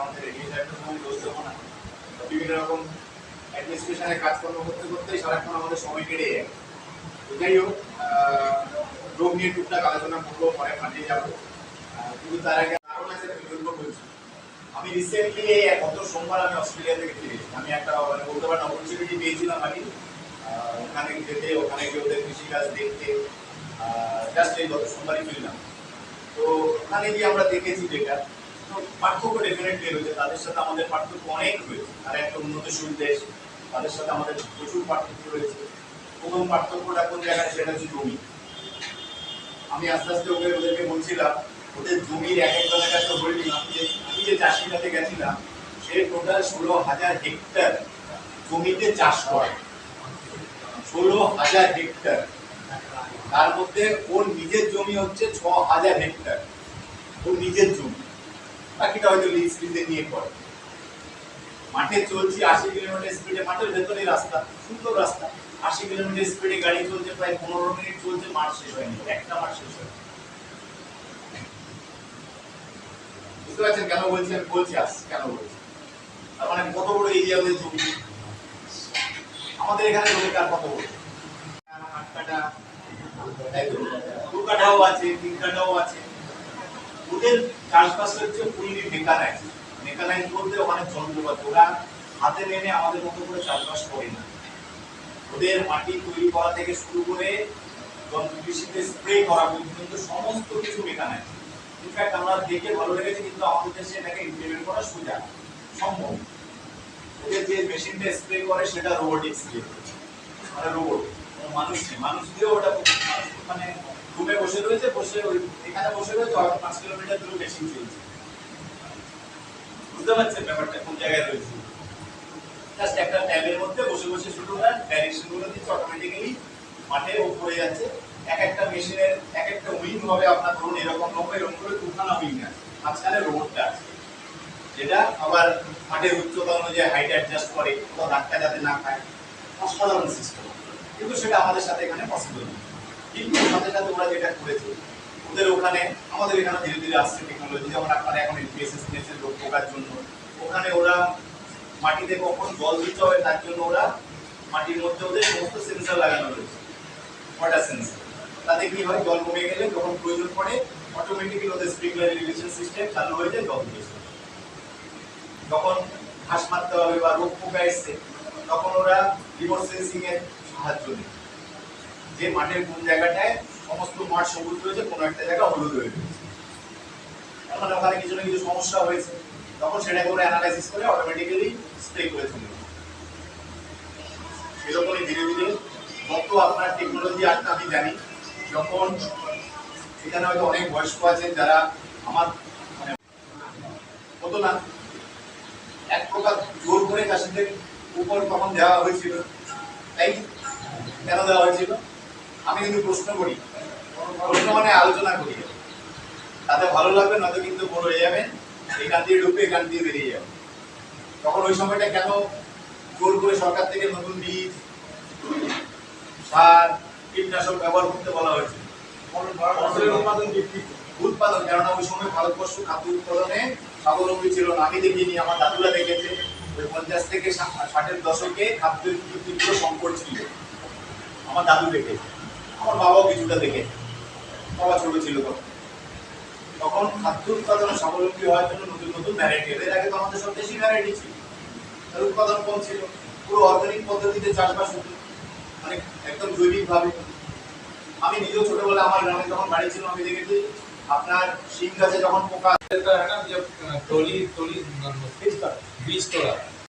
আমাদের এরিয়া সাইডটা কোনো দোষ না বিভিন্ন রকম অ্যাডমিনিস্ট্রেশনে কাজকর্ম করতে করতেই সারাক্ষণ আমাদের সময় কেটে যায়। যাই হোক রোগ নিয়ে টুকটাক আলোচনা করব, পরে মাঠে যাব। কিন্তু তার আগে কারণ আছে আমি রিসেন্টলি এই গত সোমবার আমি অস্ট্রেলিয়া থেকে ফিরেছি আমি একটা মানে বলতে পারেন অপরচুনিটি পেয়েছিলাম আমি ওখানে যেতে, ওখানে গিয়ে ওদের কৃষিকাজ দেখতে জাস্ট এই সোমবারই ফিরলাম। তো ওখানে গিয়ে আমরা দেখেছি যেটা পার্থক্য ডেফিনেটলি রয়েছে। তাদের সাথে আমাদের পার্থক্য অনেক রয়েছে। তারা একটা উন্নতশীল দেশ, তাদের সাথে আমাদের প্রচুর পার্থক্য রয়েছে। প্রথম পার্থক্যটা কোন জায়গায়, সেটা হচ্ছে জমি। আমি আস্তে আস্তে ওকে ওদেরকে বলছিলাম, ওদের জমির এক একজনের কাছে বলে দিলাম যে, আমি যে চাষিটাতে গেছিলাম, সে টোটাল ষোলো হাজার হেক্টর জমিতে চাষ করে। ষোলো হাজার হেক্টর তার মধ্যে ওর নিজের জমি হচ্ছে ছ হাজার হেক্টর ওর নিজের জমি। বাকিটা হয়তো লিজ লিজে নিয়ে পড়ে। মাঠে চলছি, আশি কিলোমিটার স্পিডে মাঠের ভেতরে রাস্তা, সুন্দর রাস্তা। আশি কিলোমিটার স্পিডে গাড়ি চলছে, প্রায় পনেরো মিনিট চলছে, মাঠ শেষ হয়নি, একটা মাঠ শেষ হয়নি। বুঝতে পারছেন কেন বলছি? আমি বলছি কেন বলছি? তার মানে কত বড় এরিয়া ওদের জমি আমাদের এখানে জমি কার কত বড় আট দু কাঠাও আছে, তিন কাঠাও আছে। ওদের চাষবাস হচ্ছে ফুললি মেকানাইজ মেকানাইজ বলতে ওখানে যন্ত্রপাতি ওরা হাতে নেমে আমাদের মতো করে চাষবাস করে না। ওদের মাটি তৈরি করা থেকে শুরু করে কৃষিতে স্প্রে করা পর্যন্ত সমস্ত কিছু মেকানাইজ। ইনফ্যাক্ট আমরা দেখে ভালো লেগেছে, কিন্তু আমাদের দেশে এটাকে ইমপ্লিমেন্ট করা সোজা, সম্ভব। ওদের যে মেশিনটা স্প্রে করে, সেটা রোবোটিক স্প্রে মানে রোবট মানুষ নেই। মানুষ দিয়েও ওটা মানে রুমে বসে রয়েছে, বসে ওই এখানে বসে রয়েছে হয়তো পাঁচ কিলোমিটার দূরে মেশিন চলছে। বুঝতে পারছেন ব্যাপারটা, কোন জায়গায় রয়েছে? জাস্ট একটা ট্যাবের মধ্যে বসে বসে শুধু ওরা ডাইরেকশনগুলো দিচ্ছে অটোমেটিক্যালি মাঠে উপরে যাচ্ছে। এক একটা মেশিনের এক একটা উইং হবে আপনার ধরুন, এরকম হবে এরকম করে দুখানা উইং আছে। মাঝখানে রোবটটা আছে, যেটা আবার মাঠের উচ্চতা অনুযায়ী হাইট অ্যাডজাস্ট করে কোথাও ধাক্কা যাতে না খায়। অসাধারণ সিস্টেম কিন্তু সেটা আমাদের সাথে এখানে পসিবল না। কিন্তু সাথে সাথে ওরা যেটা করেছে, ওদের ওখানে, আমাদের এখানে ধীরে ধীরে আসছে টেকনোলজি যেমন আপনারা এখন এলপিএসএস নিয়েছেন রোগ পোকার জন্য, ওখানে ওরা মাটিতে কখন জল দিতে হবে তার জন্য ওরা মাটির মধ্যে ওদের সমস্ত সেন্সার লাগানো রয়েছে ওয়াটার সেন্সার তাতে কি হয়, জল কমে গেলে যখন প্রয়োজন পড়ে অটোমেটিক্যালি ওদের স্প্রিংলার ইরিগেশন সিস্টেম চালু হয়ে যায়, জল দিয়ে যখন ঘাস মারতে হবে বা রোগ পোকা এসছে, তখন ওরা রিমোট সেন্সিং এর সাহায্য নেয় যে মাঠের কোন জায়গাটায় সমস্ত মাঠ সবুজ রয়েছে, কোনো একটা জায়গা হলুদ হয়ে রয়েছে। এখন ওখানে কিছু না কিছু সমস্যা হয়েছে। তখন সেটাকে ওরা অ্যানালাইসিস করে অটোমেটিক্যালি স্প্রে করে চলে সেরকমই ধীরে ধীরে যত আপনার টেকনোলজি আসতে আমি জানি। যখন এখানে হয়তো অনেক বয়স্ক আছেন যারা আমার মানে হতো না। এক প্রকার জোর করে চাষিদের উপর তখন দেওয়া হয়েছিল। তাই কেন দেওয়া হয়েছিল। আমি কিন্তু প্রশ্ন করি। প্রশ্ন মানে আলোচনা করি। তাতে ভালো লাগবে, নয়তো কিন্তু বড় হয়ে যাবে। এখান দিয়ে ঢুকবে, এখান দিয়ে বেরিয়ে যাবে। তখন ওই সময়টা কেন জোর করে সরকার থেকে নতুন বীজ, সার, কীটনাশক ব্যবহার করতে বলা হয়েছে। উৎপাদন, কেননা ওই সময় ভারতবর্ষ খাদ্য উৎপাদনে স্বাবলম্বী ছিল না। আমি দেখিনি, আমার দাদুরা দেখেছে। ওই পঞ্চাশ থেকে ষাটের দশকে খাদ্য তীব্র সংকট ছিল। আমার দাদু দেখেছে আমার বাবাও কিছুটা দেখে। বাবা ছোটো ছিল তখন। তখন খাদ্য উৎপাদন স্বাবলম্বী হওয়ার জন্য নতুন নতুন ভ্যারাইটি এর। আগে তো আমাদের সব দেশি ভ্যারাইটি ছিল। তার উৎপাদন কম ছিল। পুরো অর্গানিক পদ্ধতিতে চাষবাস হতো। মানে একদম জৈবিকভাবে। আমি নিজেও ছোটবেলা আমার গ্রামে যখন বাড়ি ছিল আমি দেখেছি আপনার শিম গাছে যখন পোকা ইয়ে, টলি তলি বীজ তোলা